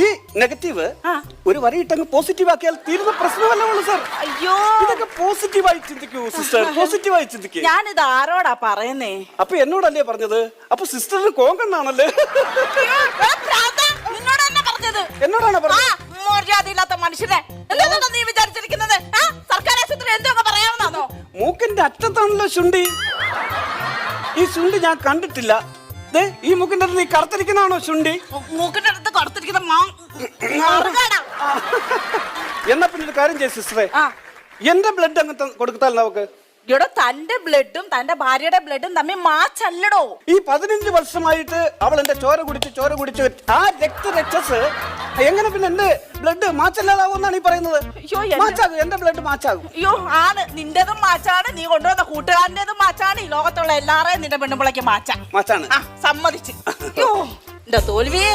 ഈ നെഗറ്റീവ്. ഒരു വരയിട്ടങ്ങ് പോസിറ്റീവ് ആക്കിയാൽ തീരുന്ന പ്രശ്നമല്ല ഉള്ളു സാർ അയ്യോ. ഇതൊക്കെ പോസിറ്റീവായി ചിന്തിക്കൂ സിസ്റ്റർ പോസിറ്റീവായി ചിന്തിക്കൂ. ഞാനിത് ആരോടാ പറയുന്നേ? അപ്പൊ എന്നോടല്ലേ പറഞ്ഞത്? അപ്പൊ സിസ്റ്ററിന് കോങ്കണ്ണാണല്ലേ? എന്നോടാണ് പറഞ്ഞത്? മര്യാദയില്ലാത്ത മനുഷ്യനെ. നീ വിചാരിച്ചിരിക്കുന്നത്? സർക്കാർ ആശുപത്രി എന്തൊക്കെ പറയാവുന്നോ മൂക്കിന്റെ അറ്റത്താണല്ലോ ശുണ്ടി. ഈ ശുണ്ടി ഞാൻ കണ്ടിട്ടില്ല. ഈ മുക്കിന്റെ അടുത്ത് നീ കറുത്തിരിക്കുന്നതാണോ ശുണ്ടി മൂക്കിന്റെ അടുത്ത് കൊടുത്തിരിക്കുന്ന മാ മറുകാടാ. എന്നാ പിന്നെ ഒരു കാര്യം ചെയ്യ സിസ്റ്ററെ. ആ. എന്റെ ബ്ലഡ് അങ്ങനത്തെ കൊടുത്താൽ നമുക്ക്? ഇവിടെ തന്റെ ബ്ലഡും തന്റെ ഭാര്യയുടെ ബ്ലഡും തമ്മിൽ മാച്ചല്ലടോ. ഈ പതിനഞ്ച് വർഷമായിട്ട് അവൾ എന്റെ ചോര കുടിച്ച് ചോര കുടിച്ച് ആ രക്തരക്ഷസ് എങ്ങനെ പിന്നെ എന്റെ ബ്ലഡ് മാച്ചല്ലാതാവുമെന്നാണ് ഈ പറയുന്നത്? അയ്യോ, എന്റെ- മാച്ചാകും എന്റെ ബ്ലഡ് മാച്ചാകും. അയ്യോ ആണ്. നിന്റേതും മാച്ചാണ്. നീ കൊണ്ടുവന്ന കൂട്ടുകാരന്റെതും മാച്ചാണ്. ഈ ലോകത്തുള്ള എല്ലാവരെയും നിന്റെ പെണ്ണുമ്പിളയ്ക്ക് മാച്ചാ. മാച്ചാണ്. ആ. സമ്മതിച്ച്. അയ്യോ എന്റെ തോൽവിയേ?